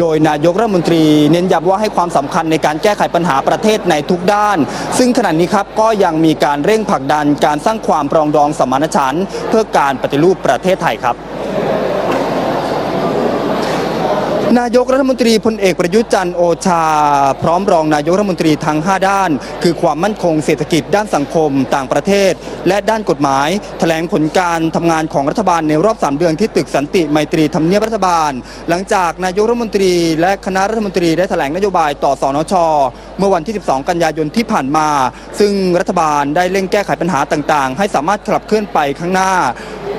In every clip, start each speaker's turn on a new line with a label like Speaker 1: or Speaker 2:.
Speaker 1: โดยนายกรัฐมนตรี เน้นย้ำว่าให้ความสำคัญในการแก้ไขปัญหาประเทศในทุกด้าน ซึ่งขณะนี้ครับก็ยังมีการเร่งผลักดันการสร้างความปรองดองสมานฉันท์เพื่อการปฏิรูปประเทศไทยครับ นายกรัฐมนตรีพลเอกประยุทธ์จันทร์โอชา พร้อมรองนายกรัฐมนตรีทั้ง 5 ด้าน คือความมั่นคงเศรษฐกิจด้านสังคม ต่างประเทศ และด้านกฎหมาย แถลงผลการทำงานของรัฐบาลในรอบ 3 เดือนที่ตึกสันติไมตรีทำเนียบรัฐบาล หลังจากนายกรัฐมนตรี และคณะรัฐมนตรีได้แถลงนโยบายต่อสนช เมื่อวันที่ 12 กันยายนที่ผ่านมา ซึ่งรัฐบาลได้เร่งแก้ไขปัญหาต่างๆ ให้สามารถขับเคลื่อนไปข้างหน้า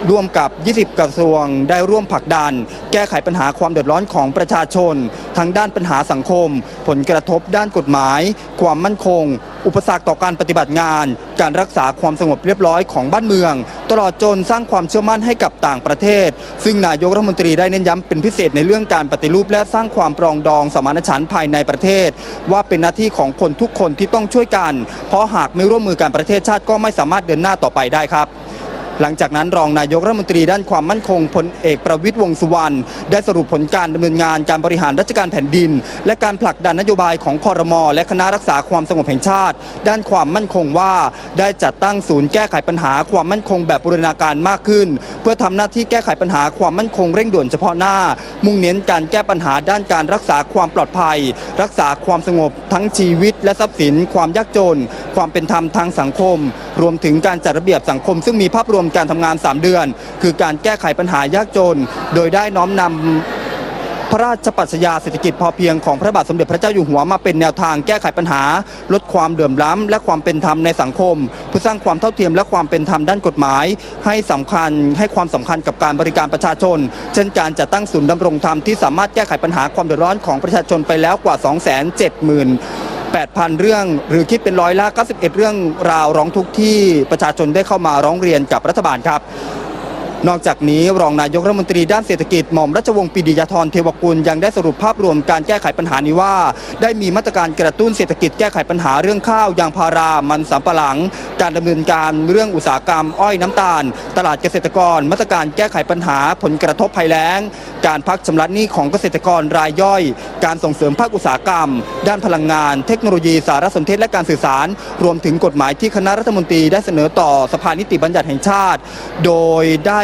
Speaker 1: ร่วมกับ 20 กระทรวงได้ร่วมผลักดัน แก้ไขปัญหาความเดือดร้อนของประชาชน ทั้งด้านปัญหาสังคม ผลกระทบด้านกฎหมาย ความมั่นคง อุปสรรคต่อการปฏิบัติงาน การรักษาความสงบเรียบร้อยของบ้านเมือง ตลอดจนสร้างความเชื่อมั่นให้กับต่างประเทศ ซึ่งนายกรัฐมนตรีได้เน้นย้ำเป็นพิเศษในเรื่องการปฏิรูป และสร้างความปรองดองสมานฉันท์ภายในประเทศ ว่าเป็นหน้าที่ของคนทุกคนที่ต้องช่วยกัน เพราะหากไม่ร่วมมือกันประเทศชาติก็ไม่สามารถเดินหน้าต่อไปได้ครับ หลังจากนั้นรองนายกรัฐมนตรีด้านความมั่นคงพลเอกประวิตยวงสุวรรณได้สรุปผลการดำเนินงานการบริหารราชการแผ่นดิน และการผลักดันนโยบายของคอรมอและคณะรักษาความสงบแห่งชาติ ด้านความมั่นคงว่า ได้จัดตั้งศูนย์แก้ไขปัญหาความมั่นคงแบบบูรณาการมากขึ้น เพื่อทำหน้าที่แก้ไขปัญหาความมั่นคงเร่งด่วนเฉพาะหน้า มุ่งเน้นการแก้ปัญหาด้านการรักษาความปลอดภัย รักษาความสงบทั้งชีวิตและทรัพย์สินความยากจน ความเป็นธรรมทางสังคม รวมถึงการจัดระเบียบสังคม ซึ่งมีภาพรวมการทำงาน 3 เดือน คือการแก้ไขปัญหายากจน โดยได้น้อมนำพระราชปรัชญาเศรษฐกิจพอเพียงของพระบาทสมเด็จพระเจ้าอยู่หัวมาเป็นแนวทางแก้ไขปัญหา ลดความเดือดร้อนและความเป็นธรรมในสังคม เพื่อสร้างความเท่าเทียมและความเป็นธรรมด้านกฎหมาย ให้สำคัญให้ความสำคัญกับการบริการประชาชน เช่นการจัดตั้งศูนย์ดำรงธรรมที่สามารถแก้ไขปัญหาความเดือดร้อนของประชาชนไปแล้วกว่า 2 7 0 0 0 0 8,000 เรื่อง หรือคิดเป็นร้อยละ91 เรื่องราวร้องทุกข์ที่ประชาชนได้เข้ามาร้องเรียนกับรัฐบาลครับ นอกจากนี้รองนายกรัฐมนตรีด้านเศรษฐกิจหม่อมราชวงศ์ปีดียาธรเทวกุลยังได้สรุปภาพรวมการแก้ไขปัญหานี้ว่า ได้มีมาตรการกระตุ้นเศรษฐกิจแก้ไขปัญหาเรื่องข้าวยางพารามันสำปะหลัง การดำเนินการเรื่องอุตสาหกรรม อ้อยน้ำตาล ตลาดเกษตรกร มาตรการแก้ไขปัญหาผลกระทบภัยแล้ง การพักชำระหนี้ของเกษตรกรรายย่อย การส่งเสริมภาคอุตสาหกรรม ด้านพลังงาน เทคโนโลยีสารสนเทศและการสื่อสาร รวมถึงกฎหมายที่คณะรัฐมนตรีได้เสนอต่อสภานิติบัญญัติแห่งชาติ โดยได้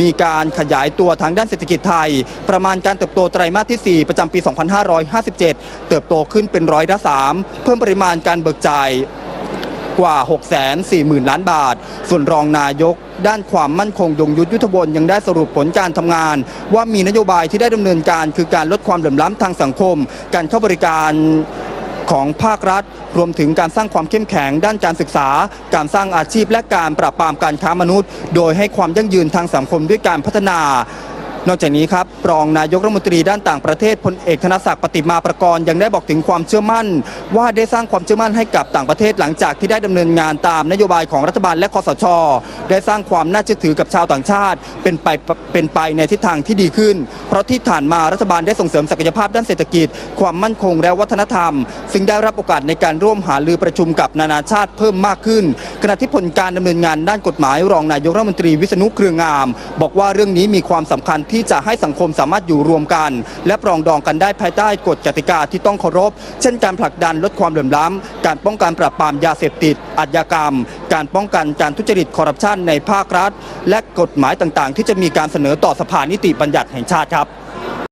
Speaker 1: มีการขยายตัวทางด้านเศรษฐกิจไทย ประมาณการเติบโตไตรมาสที่ 4 ประจำปี 2557 เติบโตขึ้นเป็นร้อยละ3เพิ่มปริมาณการเบิกจ่ายกว่า 640,000 ล้านบาท ส่วนรองนายกด้านความมั่นคงยงยุทธยุทธบนยังได้สรุปผลการทำงาน ว่ามีนโยบายที่ได้ดำเนินการคือการลดความเหลื่อมล้ำทางสังคม การเข้าบริการ ของภาครัฐ รวมถึงการสร้างความเข้มแข็งด้านการศึกษา การสร้างอาชีพและการปราบปรามการค้ามนุษย์ โดยให้ความยั่งยืนทางสังคมด้วยการพัฒนา นอกจากนี้ครับรองนายกรัฐมนตรีด้านต่างประเทศพลเอกธนศักดิ์ปฏิมาประกรณ์ยังได้บอกถึงความเชื่อมั่น ว่าได้สร้างความเชื่อมั่นให้กับต่างประเทศหลังจากที่ได้ดำเนินงานตามนโยบายของรัฐบาลและคอสช ได้สร้างความน่าเชื่อถือกับชาวต่างชาติ เป็นไปเป็นไปในทิศทางที่ดีขึ้น เพราะที่ผ่านมารัฐบาลได้ส่งเสริมศักยภาพด้านเศรษฐกิจ ความมั่นคงและวัฒนธรรม ซึ่งได้รับโอกาสในการร่วมหารือประชุมกับนานาชาติเพิ่มมากขึ้น ขณะที่ผลการดำเนินงานด้านกฎหมาย รองนายกรัฐมนตรีวิษณุเครืองาม บอกว่าเรื่องนี้มีความสำคัญที่ที่จะให้สังคมสามารถอยู่รวมกัน และปรองดองกันได้ภายใต้กฎกติกาที่ต้องเคารพ เช่นการผลักดันลดความเหลื่อมล้ำการป้องกันปราบปรามยาเสพติดอาชญากรรม การป้องกันการทุจริตคอร์รัปชันในภาครัฐ และกฎหมายต่างๆ ที่จะมีการเสนอต่อสภานิติบัญญัติแห่งชาติครับ